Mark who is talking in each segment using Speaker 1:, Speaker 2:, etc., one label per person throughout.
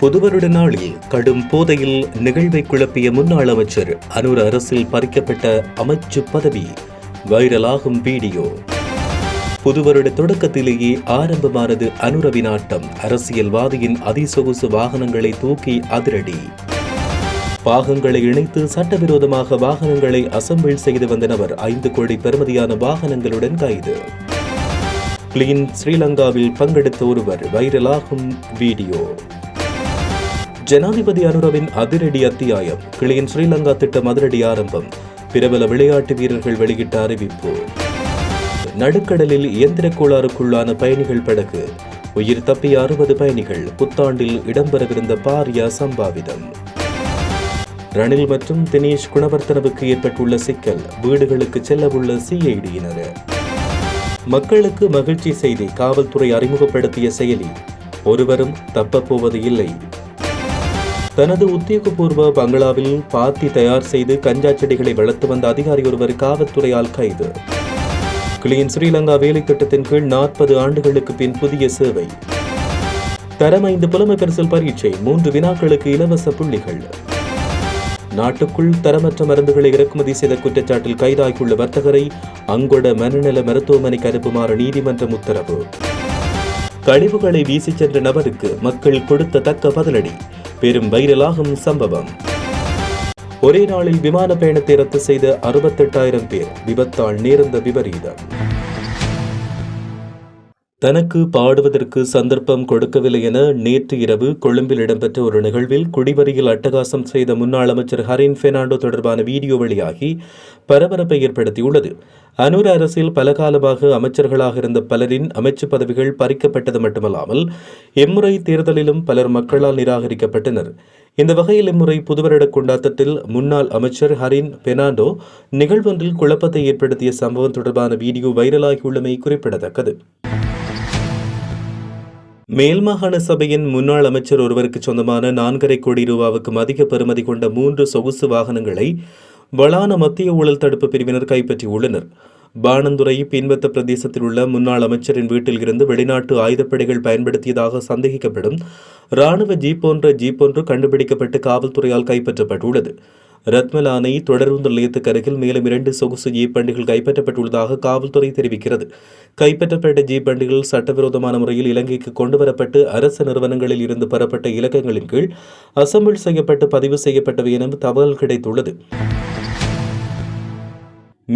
Speaker 1: புதுவருட நாளில் கடும் போதையில் நிகழ்வை குழப்பிய முன்னாள் அமைச்சர் அனுர அரசில் பறிக்கப்பட்ட அமைச்சு பதவி வைரலாகும் வீடியோ. புதுவருட தொடக்கத்திலேயே ஆரம்பமானது அனுரவின் ஆட்டம். அரசியல்வாதியின் அதிசொகுசு வாகனங்களை தூக்கி அதிரடி. பாகங்களை இணைத்து சட்டவிரோதமாக வாகனங்களை அசம்பிள் செய்து வந்த நபர் ஐந்து கோடி பெறுமதியான வாகனங்களுடன் கைது. கிளீன் ஸ்ரீலங்காவில் பங்கெடுத்த ஒருவர் வைரலாகும் வீடியோ. ஜனாதிபதி அனுரவின் அதிரடி அத்தியாயம் கிளியின் ஸ்ரீலங்கா திட்டம் அதிரடி ஆரம்பம் பிரபல விளையாட்டு வீரர்கள் வெளியிட்ட அறிவிப்பு. நடுக்கடலில் இயந்திர கோளாறுக்குள்ளான பயணிகள் படகு உயிர் தப்பிய அறுபது பயணிகள் புத்தாண்டில் இடம்பெறவிருந்த பாரிய சம்பாவிதம். ரணில் மற்றும் தினேஷ் குணவர்த்தனவுக்கு ஏற்பட்டுள்ள சிக்கல் வீடுகளுக்கு செல்லவுள்ள சிஐடியினர் மக்களுக்கு மகிழ்ச்சி செய்தி காவல்துறை அறிமுகப்படுத்திய செயலி ஒருவரும் தப்பப்போவது இல்லை. தனது உத்தியோகபூர்வ பங்களாவில் பாத்தி தயார் செய்து கஞ்சா செடிகளை வளர்த்து வந்த அதிகாரி ஒருவர் காவல்துறையால் கைது. கிளீன் ஸ்ரீலங்கா வேலை திட்டத்தின் கீழ் நாற்பது ஆண்டுகளுக்கு பின் புதிய சேவை. தரம் ஐந்து புலமை பரிசல் பரீட்சை மூன்று வினாக்களுக்கு இலவச புள்ளிகள். நாட்டுக்குள் தரமற்ற மருந்துகளை இறக்குமதி செய்த குற்றச்சாட்டில் கைதாகியுள்ள வர்த்தகரை அங்கொட மனநல மருத்துவமனைக்கு அனுப்புமாறு நீதிமன்றம் உத்தரவு. கழிவுகளை வீசிச் சென்ற நபருக்கு மக்கள் கொடுத்த தக்க பதிலடி. பெரும் வைரலாகும் சம்பவம். ஒரே நாளில் விமான பயணத்தை ரத்து செய்த அறுபத்தெட்டாயிரம் பேர். விபத்தால் நேர்ந்த விபரீதம். தனக்கு பாடுவதற்கு சந்தர்ப்பம் கொடுக்கவில்லை என நேற்று இரவு கொழும்பில் இடம்பெற்ற ஒரு நிகழ்வில் குடிவரியில் அட்டகாசம் செய்த முன்னாள் அமைச்சர் ஹரின் பெர்னாண்டோ தொடர்பான வீடியோ வெளியாகி பரபரப்பை ஏற்படுத்தியுள்ளது. அனூர் அரசில் பல காலமாக அமைச்சர்களாக இருந்த பலரின் அமைச்சு பதவிகள் பறிக்கப்பட்டது மட்டுமல்லாமல் இம்முறை தேர்தலிலும் பலர் மக்களால் நிராகரிக்கப்பட்டனர். இந்த வகையில் இம்முறை புதுவருட கொண்டாட்டத்தில் முன்னாள் அமைச்சர் ஹரின் பெர்னாண்டோ நிகழ்வொன்றில் குழப்பத்தை ஏற்படுத்திய சம்பவம் தொடர்பான வீடியோ வைரலாகியுள்ளமை குறிப்பிடத்தக்கது. மேல் மாகாண சபையின் முன்னாள் அமைச்சர் ஒருவருக்கு சொந்தமான நான்கரை கோடி ரூபாவுக்கும் அதிக பெறுமதி கொண்ட மூன்று சொகுசு வாகனங்களை வளான மத்திய ஊழல் தடுப்பு பிரிவினர் கைப்பற்றியுள்ளனர். பானந்துறை பின்பத்த பிரதேசத்தில் உள்ள முன்னாள் அமைச்சரின் வீட்டில் இருந்து வெளிநாட்டு ஆயுதப்படைகள் பயன்படுத்தியதாக சந்தேகிக்கப்படும் ராணுவ ஜீப் போன்ற ஜீப் ஒன்று கண்டுபிடிக்கப்பட்டு காவல்துறையால் கைப்பற்றப்பட்டுள்ளது. ரத்மலானை தொடருந்து நிலையத்துக்கு அருகில் மேலும் இரண்டு சொகுசு ஜீப் வண்டிகள் கைப்பற்றப்பட்டுள்ளதாக காவல்துறை தெரிவிக்கிறது. கைப்பற்றப்பட்ட ஜீப் வண்டிகள் சட்டவிரோதமான முறையில் இலங்கைக்கு கொண்டுவரப்பட்டு அரசு நிறுவனங்களில் இருந்து பெறப்பட்ட இலக்கங்களின் கீழ் அசம்பிள் செய்யப்பட்டு பதிவு செய்யப்பட்டவை என தகவல் கிடைத்துள்ளது.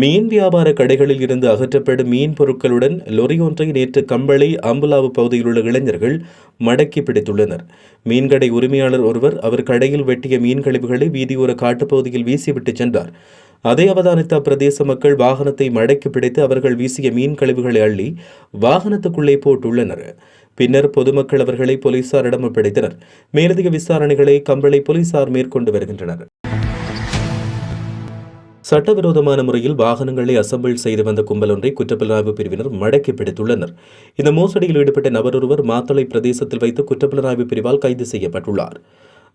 Speaker 1: மீன் வியாபார கடைகளில் இருந்து அகற்றப்படும் மீன் பொருட்களுடன் லொரி ஒன்றை நேற்று கம்பளை அம்புலாவு பகுதியில் உள்ள இளைஞர்கள் மடக்கி பிடித்துள்ளனர். மீன்கடை உரிமையாளர் ஒருவர் அவர் கடையில் வெட்டிய மீன் கழிவுகளை வீதியோர காட்டுப்பகுதியில் வீசிவிட்டு சென்றார். அதை அவதானித்த பிரதேச மக்கள் வாகனத்தை மடக்கி பிடித்து அவர்கள் வீசிய மீன் கழிவுகளை அள்ளி வாகனத்துக்குள்ளே போட்டுள்ளனர். பின்னர் பொதுமக்கள் அவர்களை போலீசாரிடம் ஒப்படைத்தனர். மேலதிக விசாரணைகளை கம்பளை போலீசார் மேற்கொண்டு வருகின்றனர். சட்டவிரோதமான முறையில் வாகனங்களை அசம்பிள் செய்து வந்த கும்பல் ஒன்றை குற்றப்புலனாய்வு பிரிவினர் மடக்கி பிடித்துள்ளனர். இந்த மோசடியில் ஈடுபட்ட நபர் ஒருவர் மாத்தளை பிரதேசத்தில் வைத்து குற்றப்புலனாய்வு பிரிவால் கைது செய்யப்பட்டுள்ளார்.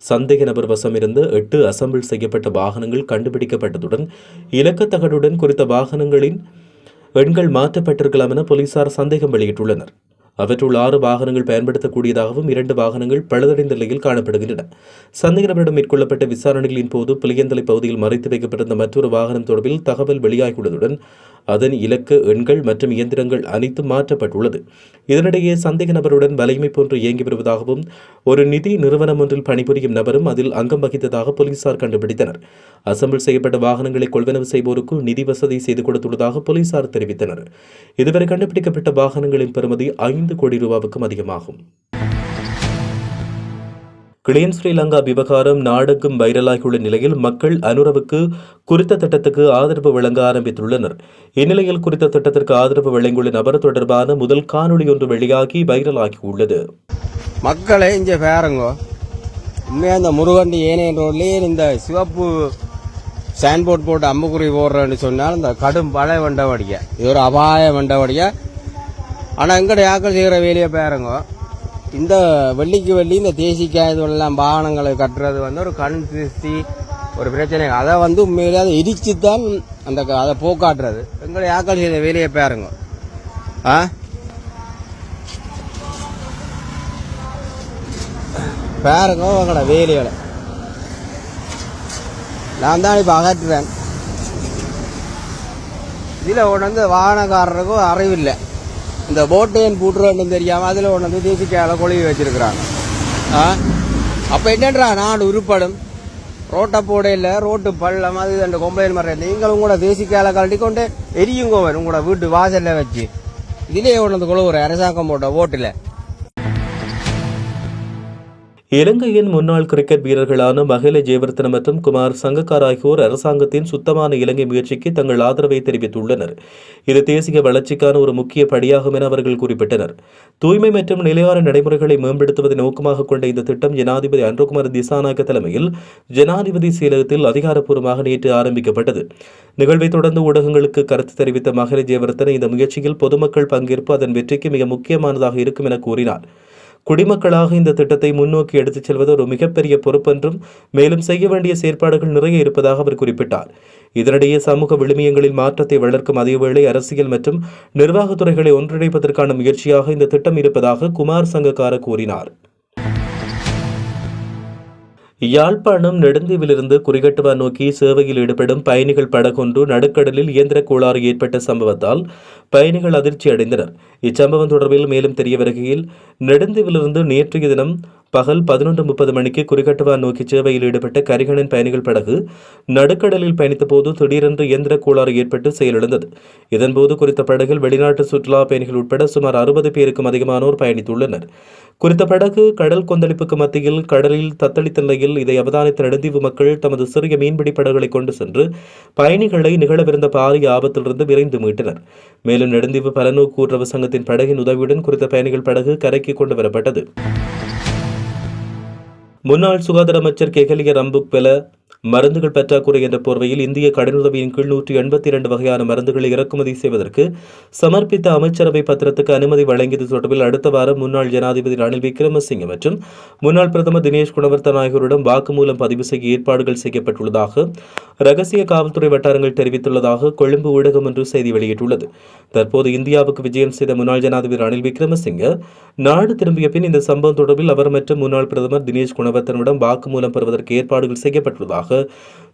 Speaker 1: சந்தேக நபர் வசமிருந்து எட்டு அசம்பிள் செய்யப்பட்ட வாகனங்கள் கண்டுபிடிக்கப்பட்டதுடன் இலக்கத்தகடுடன் குறித்த வாகனங்களின் எண்கள் மாற்றப்பட்டிருக்கலாம் என போலீசார் சந்தேகம் வெளியிட்டுள்ளனர். அவற்றுள் ஆறு வாகனங்கள் பயன்படுத்தக்கூடியதாகவும் இரண்டு வாகனங்கள் பழுதடைந்த நிலையில் காணப்படுகின்றன. சந்தேக நபரிடம் மேற்கொள்ளப்பட்ட விசாரணைகளின் போது புளியந்தலை பகுதியில் மறைத்து வைக்கப்பட்டிருந்த மற்றொரு வாகனம் தொடர்பில் தகவல் வெளியாகியுள்ளதுடன் அதன் இலக்கு எண்கள் மற்றும் இயந்திரங்கள் அனைத்தும் மாற்றப்பட்டுள்ளது. இதனிடையே சந்தேக நபருடன் வலைமை போன்று இயங்கி வருவதாகவும் ஒரு நிதி நிறுவனம் ஒன்றில் பணிபுரியும் நபரும் அதில் அங்கம் வகித்ததாக போலீசார் கண்டுபிடித்தனர். அசம்பிள் செய்யப்பட்ட வாகனங்களை கொள்வனவு செய்வோருக்கு நிதி வசதி செய்து கொடுத்துள்ளதாக போலீசார் தெரிவித்தனர். இதுவரை கண்டுபிடிக்கப்பட்ட வாகனங்களின் பெறுமதி ஐந்து கோடி ரூபாவுக்கும் அதிகமாகும். கிளீன் ஸ்ரீலங்கா விவகாரம் நாடுக்கும் வைரலாகியுள்ள நிலையில் மக்கள் அனுரவுக்கு குறித்த திட்டத்துக்கு ஆதரவு வழங்க ஆரம்பித்துள்ளனர். இந்நிலையில் குறித்த திட்டத்திற்கு ஆதரவு வழங்கியுள்ள நபர் தொடர்பான முதல் காணொளி ஒன்று வெளியாகி வைரலாகியுள்ளது.
Speaker 2: மக்களே இங்கே பேரங்கோ. உண்மையாக இந்த முருகண்டி ஏனையன் ரோட்லேயே இந்த சிவப்பு சைன்போர்ட் போட்டு அம்புக்குறி போடுறேன்னு சொன்னால் இந்த கடும் பழைய வண்டவடிக்க. இது ஒரு அபாய வண்டவடிக்க. ஆனால் எங்கட யாக்கள் செய்கிற வேலையை பேரங்கோ. இந்த வெள்ளிக்கு வெள்ளி இந்த தேசிக்காய் இதெல்லாம் வாகனங்களை கட்டுறது வந்து ஒரு கண் திருஷ்டி ஒரு பிரச்சனை. அதை வந்து உண்மையிலே அதை இடித்து தான் அந்த க- அதை போக்காட்டுறது. எங்களை யாக்கள் செய்த வேலையை பாருங்க. ஆ? பாருங்க உங்களோட வேலைகளை. நான் தான் இப்போ அகற்றுறேன் இதில் ஒன்று வந்து வாகனக்காரருக்கும் அறிவில்லை இந்த போட்டு ஏன் பூட்டுறோன்னு தெரியாமல் அதில் ஒன்று வந்து தேசிக்கால கொழுவி வச்சிருக்கிறாங்க. ஆ? அப்போ என்னன்றா? நான் உருப்படும். ரோட்டை போட இல்லை ரோட்டு பள்ளம் அது அந்த கொம்பையன் மரம் நீங்களும் கூட தேசிக்கால கழட்டி கொண்டு எரியுங்கோவன் உங்களோட வீட்டு வாசலில் வச்சு. இதிலே ஒன்று கொழுவுற அரசாங்கம் போட்ட ஓட்டில்.
Speaker 1: இலங்கையின் முன்னாள் கிரிக்கெட் வீரர்களான மகில ஜெயவர்த்தன மற்றும் குமார் சங்கக்கார் ஆகியோர் அரசாங்கத்தின் சுத்தமான இலங்கை முயற்சிக்கு தங்கள் ஆதரவை தெரிவித்துள்ளனர். இது தேசிய வளர்ச்சிக்கான ஒரு முக்கிய படியாகும் என அவர்கள் குறிப்பிட்டனர். தூய்மை மற்றும் நிலையான நடைமுறைகளை மேம்படுத்துவதை நோக்கமாக கொண்ட இந்த திட்டம் ஜனாதிபதி அன்ருகுமார் திசாநாயக்க தலைமையில் ஜனாதிபதி செயலகத்தில் அதிகாரப்பூர்வமாக நேற்று ஆரம்பிக்கப்பட்டது. நிகழ்வை தொடர்ந்து ஊடகங்களுக்கு கருத்து தெரிவித்த மகில ஜெயவர்த்தன இந்த முயற்சியில் பொதுமக்கள் பங்கேற்பு அதன் வெற்றிக்கு மிக முக்கியமானதாக இருக்கும் என கூறினார். குடிமக்களாக இந்த திட்டத்தை முன்னோக்கி எடுத்துச் செல்வது ஒரு மிகப்பெரிய பொறுப்பென்றும் மேலும் செய்ய வேண்டிய செயற்பாடுகள் நிறைய இருப்பதாக அவர் குறிப்பிட்டார். இதனிடையே சமூக விழுமியங்களில் மாற்றத்தை வளர்க்கும் அதேவேளை அரசியல் மற்றும் நிர்வாகத்துறைகளை ஒன்றிணைப்பதற்கான முயற்சியாக இந்த திட்டம் இருப்பதாக குமார் சங்கக்கார கூறினார். யாழ்ப்பாணம் நெடுந்தீவிலிருந்து குறிகட்டுவா நோக்கி சேவையில் ஈடுபடும் பயணிகள் படகொன்று நடுக்கடலில் இயந்திர கோளாறு ஏற்பட்ட சம்பவத்தால் பயணிகள் அதிர்ச்சி அடைந்தனர் இச்சம்பவம் தொடர்பில் மேலும் தெரிய வருகையில் நெடுந்தீவிலிருந்து நேற்றைய தினம் பகல் பதினொன்று முப்பது மணிக்கு குறிகட்டுவா நோக்கி சேவையில் ஈடுபட்ட கரிகணன் பயணிகள் படகு நடுக்கடலில் பயணித்தபோது திடீரென்று இயந்திர கோளாறு ஏற்பட்டு செயலிழந்தது. இதன்போது குறித்த படகில் வெளிநாட்டு சுற்றுலா பயணிகள் உட்பட சுமார் அறுபது பேருக்கும் அதிகமானோர் பயணித்துள்ளனர். குறித்த படகு கடல் கொந்தளிப்புக்கு மத்தியில் கடலில் தத்தளித்த நிலையில் இதை அவதானித்த நெடுந்தீவு மக்கள் தமது சிறிய மீன்பிடி படகுகளை கொண்டு சென்று பயணிகளை நிகழவிருந்த பாரிய ஆபத்திலிருந்து விரைந்து மீட்டனர். மேலும் நெடுந்தீவு பலநோக்கு கூட்டுறவு சங்கத்தின் படகின் உதவியுடன் குறித்த பயணிகள் படகு கரைக்கு கொண்டு வரப்பட்டது. முன்னாள் சுகாதார அமைச்சர் கெகலிய ரம்புக் பெல மருந்துகள் பற்றாக்குறை என்ற போர்வையில் இந்திய கடனுதவியின் கீழ் நூற்றி எண்பத்தி இரண்டு வகையான மருந்துகளை இறக்குமதி செய்வதற்கு சமர்ப்பித்த அமைச்சரவை பத்திரத்துக்கு அனுமதி வழங்கியது தொடர்பில் அடுத்த வாரம் முன்னாள் ஜனாதிபதி ரணில் விக்ரமசிங்கே மற்றும் முன்னாள் பிரதமர் தினேஷ் குணவர்த்தன் ஆகியோரிடம் வாக்குமூலம் பதிவு செய்ய ஏற்பாடுகள் செய்யப்பட்டுள்ளதாக ரகசிய காவல்துறை வட்டாரங்கள் தெரிவித்துள்ளதாக கொழும்பு ஊடகம் ஒன்று செய்தி வெளியிட்டுள்ளது. தற்போது இந்தியாவுக்கு விஜயம் செய்த முன்னாள் ஜனாதிபதி ரணில் விக்ரமசிங்கே நாடு திரும்பிய பின் இந்த சம்பவம் தொடர்பில் அவர் மற்றும் முன்னாள் பிரதமர் தினேஷ் குணவர்த்தனிடம் வாக்குமூலம் பெறுவதற்கு ஏற்பாடுகள் செய்யப்பட்டுள்ளதாக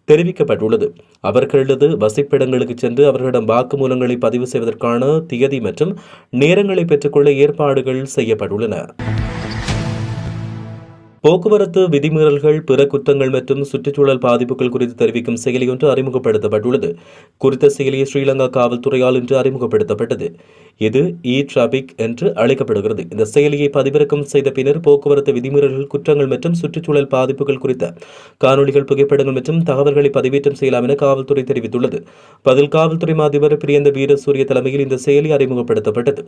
Speaker 1: தெரிவிக்கப்பட்டுள்ளது. அவர்களது வசிப்பிடங்களுக்கு சென்று அவர்களிடம் வாக்குமூலங்களை பதிவு செய்வதற்கான தியதி மற்றும் நேரங்களை பெற்றுக்கொள்ள ஏற்பாடுகள் செய்யப்பட்டுள்ளன. போக்குவரத்து விதிமீறல்கள் பிற குற்றங்கள் மற்றும் சுற்றுச்சூழல் பாதிப்புகள் குறித்து தெரிவிக்கும் செயலி ஒன்று அறிமுகப்படுத்தப்பட்டுள்ளது. குறித்த செயலி ஸ்ரீலங்கா காவல்துறையால் இன்று அறிமுகப்படுத்தப்பட்டது. இது இ டிராபிக் என்று அழைக்கப்படுகிறது. இந்த செயலியை பதிவிறக்கம் செய்த பின்னர் போக்குவரத்து விதிமீறல்கள் குற்றங்கள் மற்றும் சுற்றுச்சூழல் பாதிப்புகள் குறித்த காணொளிகள் புகைப்படங்கள் மற்றும் தகவல்களை பதிவேற்றம் செய்யலாம் என காவல்துறை தெரிவித்துள்ளது. பதில் காவல்துறை மாதிபர் பிரியந்த வீரசூரிய தலைமையில் இந்த செயலி அறிமுகப்படுத்தப்பட்டது.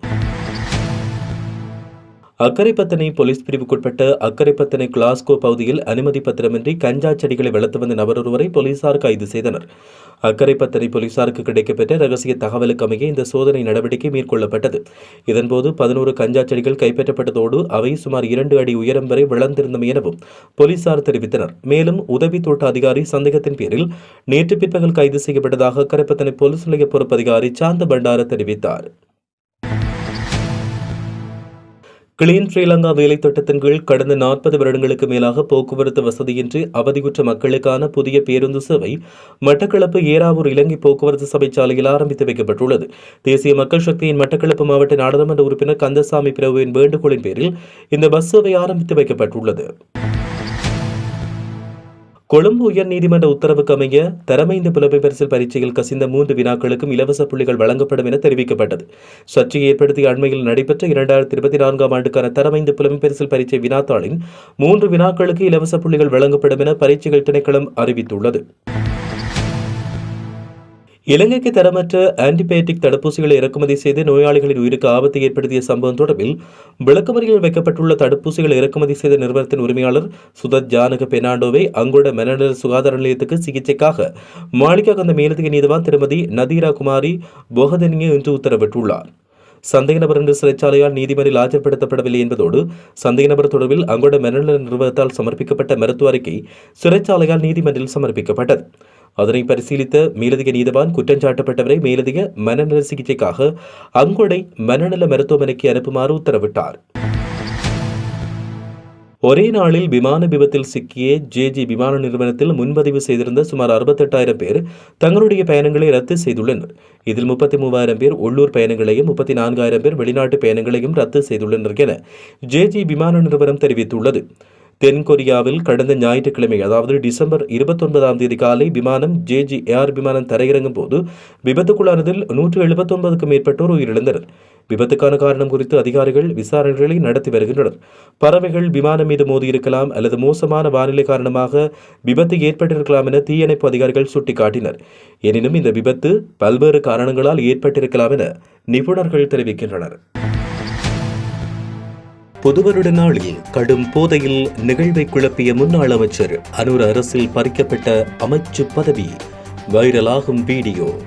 Speaker 1: அக்கரைப்பத்தனை போலீஸ் பிரிவுக்குட்பட்ட அக்கரைப்பத்தனை கிளாஸ்கோ பகுதியில் அனுமதி பத்திரமின்றி கஞ்சா செடிகளை வளர்த்து வந்த நபர் ஒருவரை போலீசார் கைது செய்தனர். அக்கரைப்பத்தனை போலீசாருக்கு கிடைக்கப்பெற்ற ரகசிய தகவலுக்கு அமைய இந்த சோதனை நடவடிக்கை மேற்கொள்ளப்பட்டது. இதன்போது பதினோரு கஞ்சா செடிகள் கைப்பற்றப்பட்டதோடு அவை சுமார் இரண்டு அடி உயரம் வரை வளர்ந்திருந்தமை எனவும் போலீசார் தெரிவித்தனர். மேலும் உதவி தோட்ட அதிகாரி சந்தேகத்தின் பேரில் நேற்று பிற்பகல் கைது செய்யப்பட்டதாக அக்கரைப்பத்தனை போலீஸ் நிலைய பொறுப்பு அதிகாரி சாந்த பண்டார தெரிவித்தார். கிளீன் ஸ்ரீலங்கா வேலை திட்டத்தின் கீழ் கடந்த நாற்பது வருடங்களுக்கு மேலாக போக்குவரத்து வசதியின்றி அவதியுற்ற மக்களுக்கான புதிய பேருந்து சேவை மட்டக்களப்பு ஏறாவூர் இலங்கை போக்குவரத்து சபை சாலையில் ஆரம்பித்து வைக்கப்பட்டுள்ளது. தேசிய மக்கள் சக்தியின் மட்டக்களப்பு மாவட்ட நாடாளுமன்ற உறுப்பினர் கந்தசாமி பிரபுவின் வேண்டுகோளின் பேரில் இந்த பஸ் சேவை ஆரம்பித்து வைக்கப்பட்டுள்ளது. கொழும்பு உயர்நீதிமன்ற உத்தரவுக்கு அமைய தரமைந்த புலமை பரிசில் பரீட்சையில் கசிந்த மூன்று வினாக்களுக்கும் இலவச புள்ளிகள் வழங்கப்படும் என தெரிவிக்கப்பட்டது. சர்ச்சையை ஏற்படுத்தி அண்மையில் நடைபெற்ற இரண்டாயிரத்தி இருபத்தி நான்காம் ஆண்டுக்கான தரமைந்த புலமை பரிசில் பரீட்சை வினாத்தாளின் மூன்று வினாக்களுக்கு இலவச புள்ளிகள் வழங்கப்படும் என பரீட்சைகள் திணைக்களம் அறிவித்துள்ளது. இலங்கைக்கு தரமற்ற ஆன்டிபயோட்டிக் தடுப்பூசிகளை இறக்குமதி செய்து நோயாளிகளின் உயிருக்கு ஆபத்தை ஏற்படுத்திய சம்பவம் தொடர்பில் விளக்கமறியில் வைக்கப்பட்டுள்ள தடுப்பூசிகளை இறக்குமதி செய்த நிறுவனத்தின் உரிமையாளர் சுதத் ஜானக பெர்னாண்டோவை அங்குள்ள மனநல சுகாதார நிலையத்துக்கு சிகிச்சைக்காக மாளிகா கந்த மேலதிக நீதிவான் திருமதி நதீரா குமாரி போகதனியை இன்று உத்தரவிட்டுள்ளார். சந்தேக நபர் என்று சிறைச்சாலையால் நீதிமன்றில் ஆஜர்படுத்தப்படவில்லை என்பதோடு சந்தேக நபர் தொடர்பில் அங்கோட மனநல நிறுவனத்தால் சமர்ப்பிக்கப்பட்ட மருத்துவ அறிக்கை சிறைச்சாலையால் நீதிமன்றில் சமர்ப்பிக்கப்பட்டது. அதனை பரிசீலித்த மேலதிக நீதவான் குற்றஞ்சாட்டப்பட்டவரை மேலதிக மனநல சிகிச்சைக்காக அங்கொடை மனநல மருத்துவமனைக்கு அனுப்புமாறு உத்தரவிட்டார். ஒரே நாளில் விமான விபத்தில் சிக்கிய ஜேஜி விமான நிறுவனத்தில் முன்பதிவு செய்திருந்த சுமார் அறுபத்தெட்டாயிரம் பேர் தங்களுடைய பயணங்களை ரத்து செய்துள்ளனர். இதில் முப்பத்தி மூவாயிரம் பேர் உள்ளூர் பயணங்களையும் முப்பத்தி நான்காயிரம் பேர் வெளிநாட்டு பயணங்களையும் ரத்து செய்துள்ளனர் என ஜேஜி விமான நிறுவனம் தெரிவித்துள்ளது. தென்கொரியாவில் கடந்த ஞாயிற்றுக்கிழமை அதாவது டிசம்பர் இருபத்தொன்பதாம் தேதி காலை விமானம் ஜேஜி ஏஆர் விமானம் தரையிறங்கும் போது விபத்துக்குள்ளானதில் நூற்று எழுபத்தொன்பதுக்கும் மேற்பட்டோர் உயிரிழந்தனர். விபத்துக்கான காரணம் குறித்து அதிகாரிகள் விசாரணைகளை நடத்தி வருகின்றனர். பறவைகள் விமானம் மீது மோதியிருக்கலாம் அல்லது மோசமான வானிலை காரணமாக விபத்து ஏற்பட்டிருக்கலாம் என தீயணைப்பு அதிகாரிகள் சுட்டிக்காட்டினர். எனினும் இந்த விபத்து பல்வேறு காரணங்களால் ஏற்பட்டிருக்கலாம் என நிபுணர்கள் தெரிவிக்கின்றனர். புதுவருட நாளில் கடும் போதையில் நிகழ்வை குழப்பிய முன்னாள் அமைச்சர் அனூர் அரசில் பறிக்கப்பட்ட அமைச்சு பதவி வைரலாகும் வீடியோ.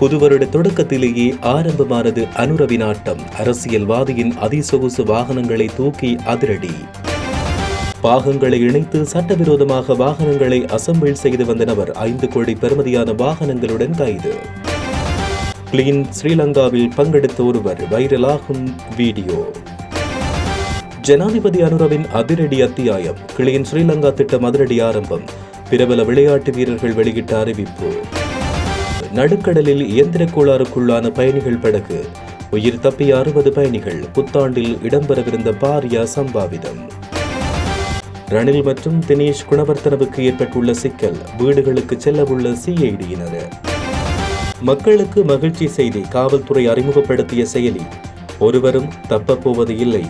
Speaker 1: புதுவருட தொடக்கத்திலேயே ஆரம்பமானது அனுரவின் ஆட்டம். அரசியல்வாதியின் அதிசொகுசு வாகனங்களை தூக்கி அதிரடி. பாகங்களை இணைத்து சட்டவிரோதமாக வாகனங்களை அசம்பிள் செய்து வந்த நபர் ஐந்து கோடி பெறுமதியான வாகனங்களுடன் கைது. கிளீன் ஸ்ரீலங்காவில் பங்கெடுத்த ஒருவர் வைரலாகும் வீடியோ. ஜனாதிபதி அனுரவின் அதிரடி அத்தியாயம் கிளியின் ஸ்ரீலங்கா திட்டம் அதிரடி ஆரம்பம் பிரபல விளையாட்டு வீரர்கள் வெளியிட்ட அறிவிப்பு. நடுக்கடலில் இயந்திர கோளாறுக்குள்ளான பயணிகள் படகு உயிர் தப்பிய அறுபது பயணிகள் புத்தாண்டில் இடம்பெறவிருந்த பாரியா சம்பாவிதம். ரணில் மற்றும் தினேஷ் குணவர்த்தனவுக்கு ஏற்பட்டுள்ள சிக்கல் வீடுகளுக்கு செல்லவுள்ள சிஐடியினர். மக்களுக்கு மகிழ்ச்சி செய்தி காவல்துறை அறிமுகப்படுத்திய செயலி ஒருவரும் தப்பப்போவது இல்லை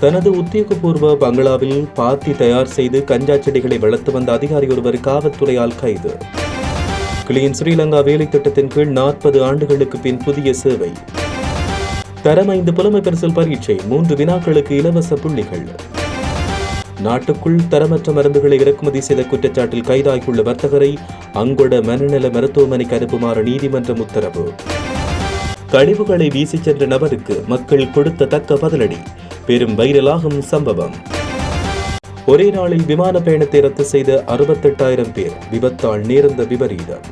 Speaker 1: தனது உத்தியோகபூர்வ பங்களாவில் பாத்தி தயார் செய்து கஞ்சா செடிகளை வளர்த்து வந்த அதிகாரி ஒருவர் காவல்துறையால் கைது. கிளீன் ஸ்ரீலங்கா வேலை திட்டத்தின் கீழ் நாற்பது ஆண்டுகளுக்கு பின் புதிய சேவை. தரம் ஐந்து புலமை பரிசல் பரீட்சை மூன்று வினாக்களுக்கு இலவச புள்ளிகள். நாட்டுக்குள் தரமற்ற மருந்துகளை இறக்குமதி செய்த குற்றச்சாட்டில் கைதாகியுள்ள வர்த்தகரை அங்கொட மனநல மருத்துவமனைக்கு அனுப்புமாறு நீதிமன்றம் உத்தரவு. கழிவுகளை வீசிச் சென்ற நபருக்கு மக்கள் கொடுத்த தக்க பதிலடி. பெரும் வைரலாகும் சம்பவம். ஒரே நாளில் விமான பயணத்தை ரத்து செய்த அறுபத்தெட்டாயிரம் பேர் விபத்தால் நேர்ந்த விபரீதம்.